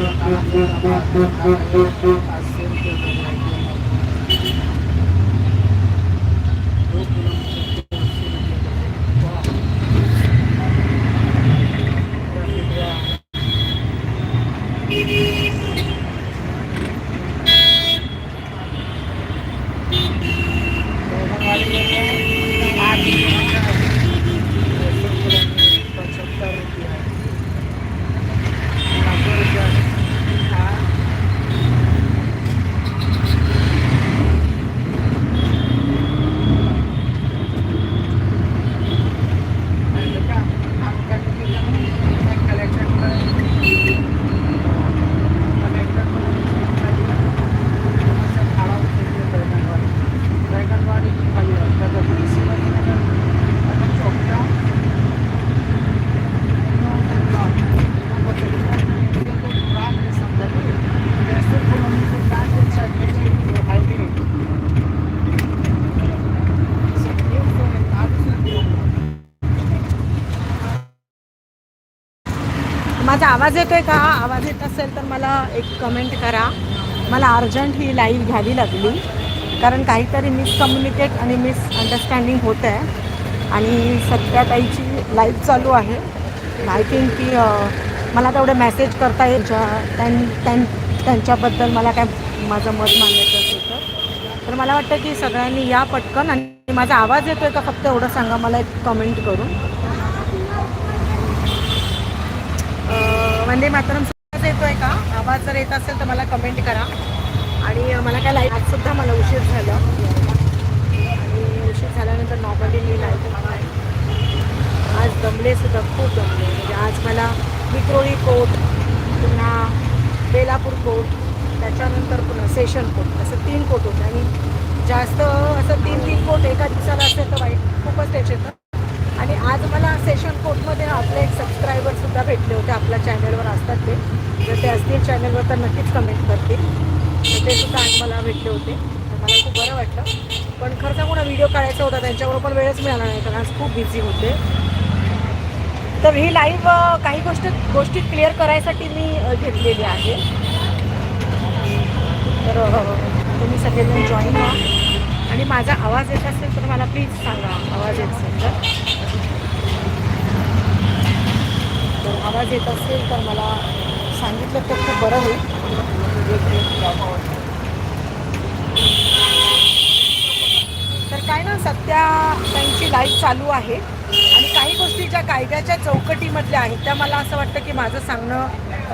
Thank you. माझा आवाज येतोय का? आवाज येत असेल तर मला एक कमेंट करा. मला अर्जंट ही लाईव्ह घ्यावी लागली. कारण काहीतरी मिसकम्युनिकेट आणि मिसअंडरस्टँडिंग होत आहे आणि सध्या ताईची लाईफ चालू आहे. आय थिंक की मला तेवढे मेसेज करता येईल ज्या त्यां- त्यां- त्यांच्याबद्दल मला काय माझं मत मांडायचं असेल तर. तर मला वाटतं की सगळ्यांनी या पटकन आणि माझा आवाज येतो आहे का फक्त एवढं सांगा मला एक कमेंट करून. वंदे मातरम येतो आहे का? आवाज जर येत असेल तर मला कमेंट करा. आणि मला काय लाइट सुद्धा मला उशीर झाला. आणि उशीर झाल्यानंतर नॉर्मली मी लाइट आहे आज दमले सुद्धा खूप दमले. म्हणजे आज मला विक्रोळी कोट पुन्हा बेलापूर कोट त्याच्यानंतर पुन्हा सेशन कोट असं तीन कोट होते. आणि जास्त असं तीन तीन कोट एका दिवसाला असेल तर वाईट खूपच त्याचे येतं आणि आज मला सेशन कोर्टमध्ये आपले एक सबस्क्रायबर सुद्धा भेटले होते आपल्या चॅनलवर असतात ते जर ते असतील चॅनलवर तर नक्कीच कमेंट करतील तर ते सुद्धा आज होते. तर मला खूप बरं वाटलं. पण खरं सांगू ना व्हिडिओ काढायचा होता त्यांच्याबरोबर पण वेळच मिळाला नाही कारण आज खूप बिझी होते. तर ही लाईव्ह काही गोष्ट गोष्टी क्लिअर करायसाठी मी घेतलेली आहे. तर तुम्ही सगळेजण जॉईन व्हा. आणि माझा आवाज येत असेल तर मला प्लीज सांगा आवाज येत असेल तर. तर आवाज येत असेल तर मला सांगितलं तर खूप बरं होईल. तर काय ना सध्या त्यांची लाईफ चालू आहे. आणि काही गोष्टी ज्या कायद्याच्या चौकटीमधल्या आहेत त्या मला असं वाटतं की माझं सांगणं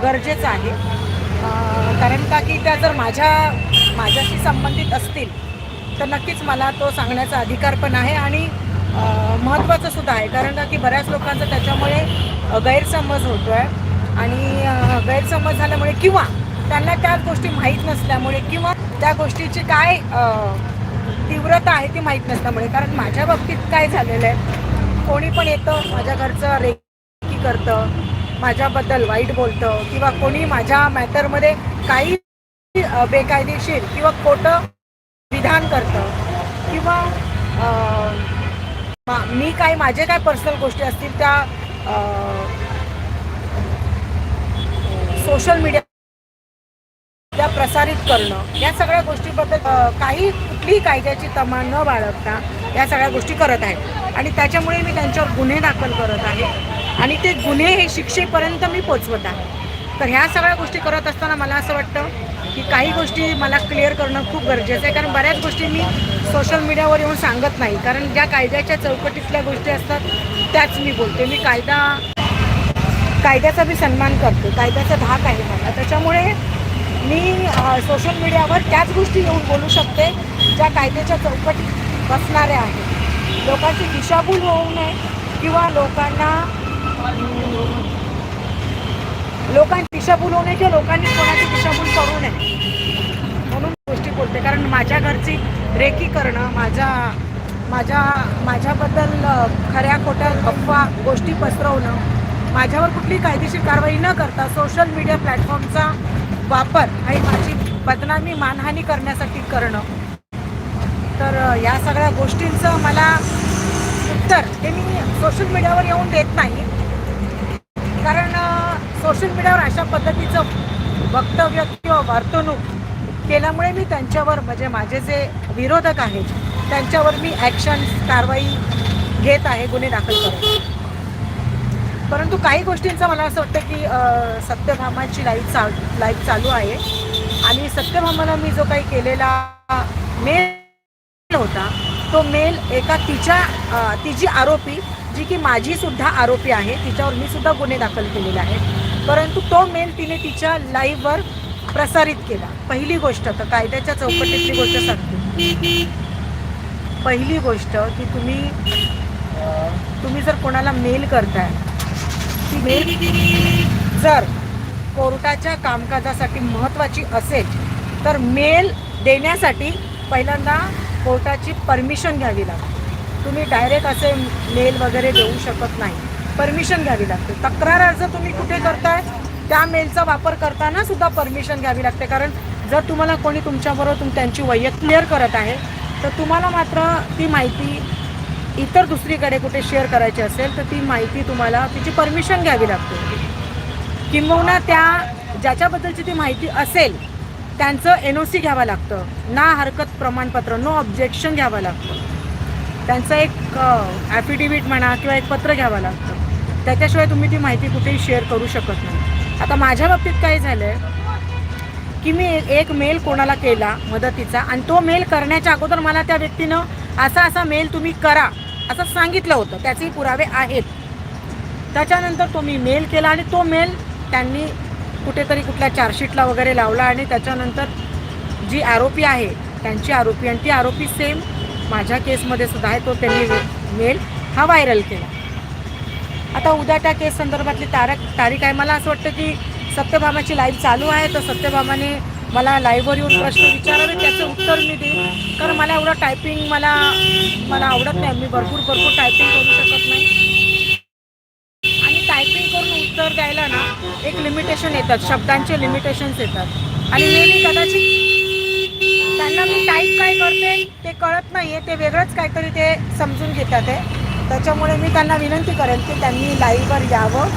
गरजेचं आहे. कारण का की त्या जर माझ्या माझ्याशी संबंधित असतील तर नक्कीच मला तो सांगण्याचा अधिकार पण आहे आणि महत्त्वाचं सुद्धा आहे. कारण का की बऱ्याच लोकांचा त्याच्यामुळे गैरसमज होतो आहे आणि गैरसमज झाल्यामुळे किंवा त्यांना त्या गोष्टी माहीत नसल्यामुळे किंवा त्या गोष्टीची काय तीव्रता आहे ती माहीत नसल्यामुळे. कारण माझ्या बाबतीत काय झालेलं आहे कोणी पण येतं माझ्या घरचं रेकी करतं माझ्याबद्दल वाईट बोलतं किंवा कोणी माझ्या मॅटरमध्ये काही बेकायदेशीर किंवा खोटं विधान करतं किंवा मा- मी काय माझे काय पर्सनल गोष्टी असतील त्या सोशल मीडिया त्या प्रसारित करणं या सगळ्या गोष्टीबद्दल काही कुठलीही कायद्याची तमा न बाळगता या सगळ्या गोष्टी करत आहेत. आणि त्याच्यामुळे मी त्यांच्यावर गुन्हे दाखल करत आहे. आणि ते गुन्हे हे शिक्षेपर्यंत मी पोचवत आहे. तर ह्या सगळ्या गोष्टी करत असताना मला असं वाटतं की काही गोष्टी मला क्लिअर करणं खूप गरजेचं आहे. कारण बऱ्याच गोष्टी मी सोशल मीडियावर येऊन सांगत नाही. कारण ज्या कायद्याच्या चौकटीतल्या गोष्टी असतात त्याच मी बोलते. मी कायदा कायद्याचा मी सन्मान करते. कायद्याचा धाक आहे मला. त्याच्यामुळे मी सोशल मीडियावर त्याच गोष्टी येऊन बोलू शकते ज्या कायद्याच्या चौकटीत बसणाऱ्या आहेत. लोकांची दिशाभूल होऊ नये किंवा लोकांना लोकांची दिशाभूल होऊ नये किंवा लोकांनी कोणाची दिशाभूल करू नये. म्हणून गोष्टी बोलते. कारण माझ्या घरची रेकी करणं माझ्या माझ्या माझ्याबद्दल खऱ्या खोट्या गप्पा गोष्टी पसरवणं माझ्यावर कुठली कायदेशीर कारवाई न करता सोशल मीडिया प्लॅटफॉर्मचा वापर आणि माझी बदनामी मानहानी करण्यासाठी करणं. तर या सगळ्या गोष्टींचं मला उत्तर हे मी सोशल मीडियावर येऊन देत नाही. कारण सोशल मीडियावर अशा पद्धतीचं वक्तव्य किंवा वर्तणूक केल्यामुळे मी त्यांच्यावर म्हणजे माझे जे विरोधक आहेत त्यांच्यावर मी ॲक्शन कारवाई घेत आहे गुन्हे दाखल करत परंतु काही गोष्टींचं मला असं वाटतं की सत्यभामाची लाईफ चा लाईफ चालू आहे. आणि सत्यभामाला मी जो काही केलेला मेल होता तो मेल एका तिच्या तिची आरोपी जी की माझी सुद्धा आरोपी आहे तिच्यावर मी सुद्धा गुन्हे दाखल केलेले आहेत. परंतु तो मेल तिने तिच्या लाईव्हवर प्रसारित केला. पहिली गोष्ट तर कायद्याच्या चौकटीतली गोष्ट सांगते. पहिली गोष्ट की तुम्ही तुम्ही जर कोणाला मेल करताय ती मेल जर कोर्टाच्या कामकाजासाठी महत्त्वाची असेल तर मेल देण्यासाठी पहिल्यांदा कोर्टाची परमिशन घ्यावी लागते. तुम्ही डायरेक्ट असे मेल वगैरे देऊ शकत नाही. परमिशन घ्यावी लागते. तक्रार अर्ज तुम्ही कुठे करताय त्या मेलचा वापर करताना सुद्धा परमिशन घ्यावी लागते. कारण जर तुम्हाला कोणी तुमच्याबरोबर तुम त्यांची वैयक्तिक क्लिअर करत आहे तर तुम्हाला मात्र ती माहिती इतर दुसरीकडे कुठे शेअर करायची असेल तर ती माहिती तुम्हाला तिची परमिशन घ्यावी लागते. किंबहुना त्या ज्याच्याबद्दलची ती माहिती असेल त्यांचं एन ओ सी घ्यावं लागतं. ना हरकत प्रमाणपत्र नो ऑब्जेक्शन घ्यावं लागतं. त्यांचं एक ॲफिडेविट म्हणा किंवा एक पत्र घ्यावं लागतं. त्याच्याशिवाय तुम्ही ती माहिती कुठेही शेअर करू शकत नाही. आता माझ्या बाबतीत काय झालं आहे की मी एक- एक मेल कोणाला केला मदतीचा आणि तो मेल करण्याच्या अगोदर मला त्या व्यक्तीनं असा असा मेल तुम्ही करा. असं सांगितलं होतं. त्याचे पुरावे आहेत. त्याच्यानंतर तो मी मेल केला आणि तो मेल त्यांनी कुठेतरी कुठल्या चार्जशीटला वगैरे लावला आणि त्याच्यानंतर जी आरोपी आहे त्यांची आरोपी आणि ती आरोपी सेम माझ्या केसमध्ये सुद्धा आहे तो त्यांनी मेल हा व्हायरल केला. आता उद्या त्या केस संदर्भातली तारख तारीख आहे. मला असं वाटतं की सत्यभामाची लाईव्ह चालू आहे. तर सत्यभामाने मला लाईव्हवर येऊन प्रश्न विचारावे त्याचं उत्तर मी देईन. कारण मला एवढं टायपिंग मला मला आवडत नाही. मी भरपूर भरपूर टायपिंग करू शकत नाही. आणि टायपिंग करून उत्तर द्यायला ना एक लिमिटेशन येतात. शब्दांचे लिमिटेशन्स येतात. आणि मे बी कदाचित त्यांना मी टाईप काय करते ते कळत नाही आहे ते वेगळंच काहीतरी ते समजून घेतात आहे त्याच्यामुळे मी त्यांना विनंती करेन की त्यांनी लाईव्हवर यावं.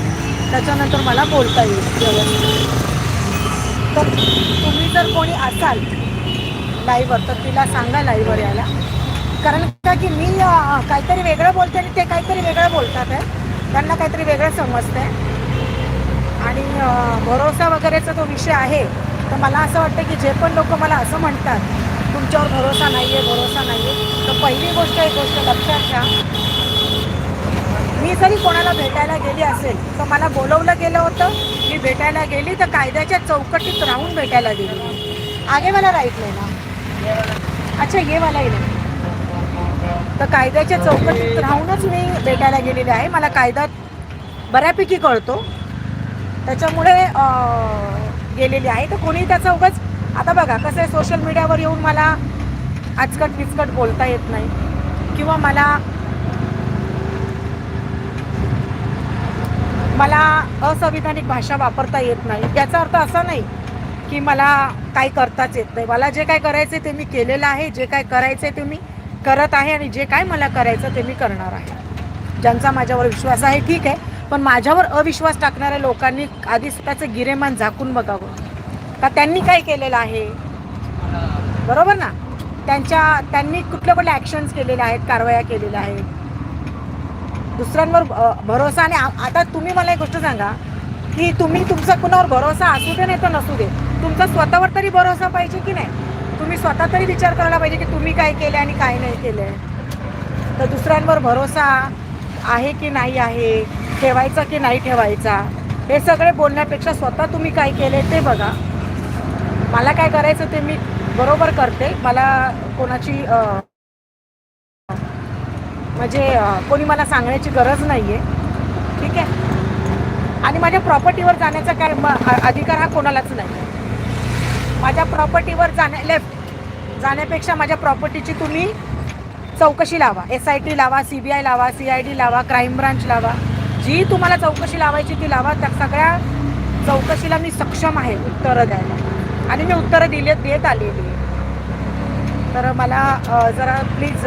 त्याच्यानंतर मला बोलता येईल व्यवस्थित. तर तुम्ही जर कोणी असाल लाईव्हवर तर तिला सांगा लाईव्हवर यायला. कारण का की मी काहीतरी वेगळं बोलते आणि ते काहीतरी वेगळं बोलतात आहे त्यांना काहीतरी वेगळं समजते आणि भरोसा वगैरेचा तो विषय आहे. तर मला असं वाटतं की जे पण लोक मला असं म्हणतात तुमच्यावर भरोसा नाही आहे भरोसा नाही आहे तर पहिली गोष्ट एक गोष्ट लक्षात घ्या मी जरी कोणाला भेटायला गेली असेल तर मला बोलवलं गेलं होतं. मी भेटायला गेली तर कायद्याच्या चौकटीत राहून भेटायला गेली. आगे मला राईट नाही ना? अच्छा ये मला नाही तर कायद्याच्या चौकटीत राहूनच मी भेटायला गेलेली आहे. मला कायदा बऱ्यापैकी कळतो. त्याच्यामुळे गेलेली आहे. तर कोणी त्याचा उगाच आता बघा कसं आहे सोशल मीडियावर येऊन मला आजकट बिचकट बोलता येत नाही. किंवा मला मला असंविधानिक भाषा वापरता येत नाही. याचा अर्थ असा नाही की मला काही करताच येत नाही. मला जे काय करायचं ते मी केलेलं आहे. जे काय करायचं ते मी करत आहे आणि जे काय मला करायचं ते मी करणार आहे. ज्यांचा माझ्यावर विश्वास आहे ठीक आहे. पण माझ्यावर अविश्वास टाकणाऱ्या लोकांनी आधी स्वतःचं गिरेमान झाकून बघावं. का त्यांनी काय केलेलं आहे? बरोबर ना? त्यांच्या त्यांनी कुठल्या कुठल्या ॲक्शन्स केलेल्या आहेत कारवाया केलेल्या आहेत? दुसऱ्यांवर भरोसा आणि आ- आता तुम्ही मला एक गोष्ट सांगा की तुम्ही तुमचा कुणावर भरोसा असू दे नाही तर नसू दे. तुमचा स्वतःवर तरी भरोसा पाहिजे की नाही? तुम्ही स्वतः तरी विचार करायला पाहिजे की तुम्ही काय केलं आणि काय नाही केले. तर दुसऱ्यांवर भरोसा आहे की नाही आहे ठेवायचा की नाही ठेवायचा हे सगळे बोलण्यापेक्षा स्वतः तुम्ही काय केले ते बघा. मला काय करायचं ते मी बरोबर करते. मला कोणाची म्हणजे कोणी मला सांगण्याची गरज नाही आहे ठीक आहे? आणि माझ्या प्रॉपर्टीवर जाण्याचा काय म- अधिकार हा कोणालाच नाही. माझ्या प्रॉपर्टीवर जाण्या लेफ्ट जाण्यापेक्षा माझ्या प्रॉपर्टीची तुम्ही चौकशी लावा. एस आय टी लावा सी बी आय लावा सी आय डी लावा क्राईम ब्रांच लावा. जी तुम्हाला चौकशी लावायची ती लावा. त्या सगळ्या चौकशीला मी सक्षम आहे उत्तरं द्यायला. आणि मी उत्तरं दिले देत आलेली आहे. तर मला जरा प्लीज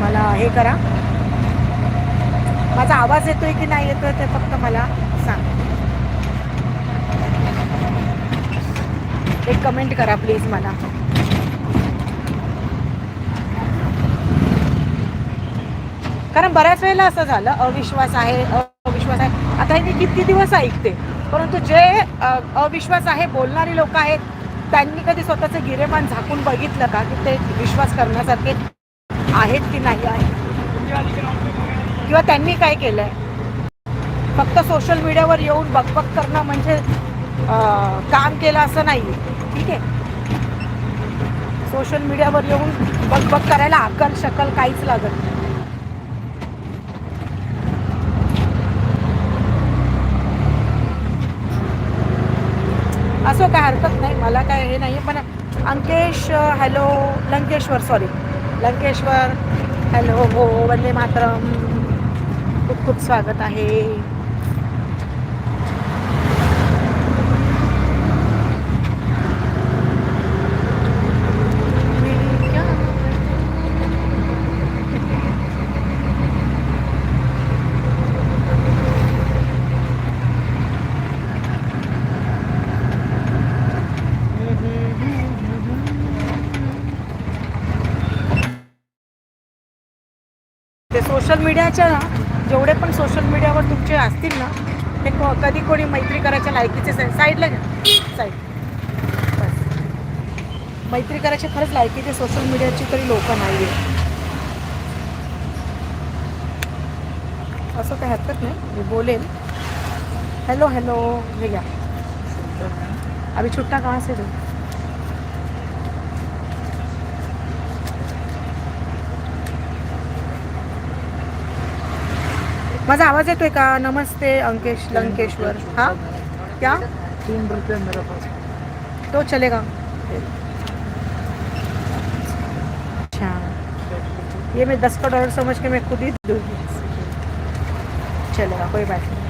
मला हे करा. माझा आवाज येतोय की नाही येतोय ते फक्त मला सांग. एक कमेंट करा प्लीज मला. कारण बऱ्याच वेळेला असं झालं अविश्वास आहे अविश्वास आहे. आता मी किती दिवस ऐकते परंतु जे अविश्वास आहे बोलणारी लोक आहेत त्यांनी कधी स्वतःचं गिरेमान झाकून बघितलं का की ते विश्वास करण्यासारखे आहेत की नाही आहेत. किंवा त्यांनी काय केलंय? फक्त सोशल मीडियावर येऊन बकबक करणं म्हणजे काम केलं असं नाही ठीक आहे? सोशल मीडियावर येऊन बकबक करायला अक्कल शकल काहीच लागत नाही. असं काय हरकत नाही. मला काय हे नाही पण Ankesh hello Lankeshwar sorry Lankeshwar. Hello हो वंदे मातरम. खूप खूप स्वागत आहे. ते सोशल मीडियाच्या ना जेवढे पण सोशल मीडियावर तुमचे असतील ना ते को- कधी कोणी मैत्री करायच्या लायकीचे साईडला घ्या. साईड बस. मैत्री करायचे खरंच लायकीचे सोशल मीडियाची तरी लोक नाही आहे असं काही हरकत नाही. मी बोलेल हॅलो हॅलो हे घ्या. अभी छुट्टा कहाँ से दो माझा आवाज़ येतोय का? नमस्ते अंकेश लंकेश्वर. हाँ? क्या? तीन रुपये मेरे पास. तो चलेगा. अच्छा. ये मैं दस का डॉलर समझ के मैं खुद ही दूँगी. चलेगा कोई बात नहीं.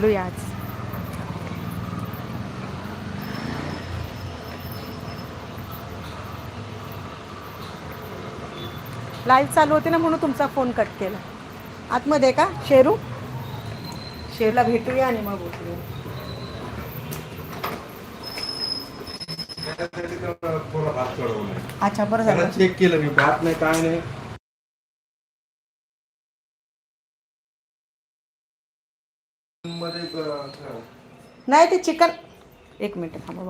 बोलूया आज लाईव्ह चालू होती ना म्हणून तुमचा फोन कट केला. आतमध्ये का? शेरू? शेरूला भेटूया आणि मग बोलूया. अच्छा बरं झालं. चेक केलं मी. भात नाही काय नाही. नाही ते चिकन. एक मिनटं थांबा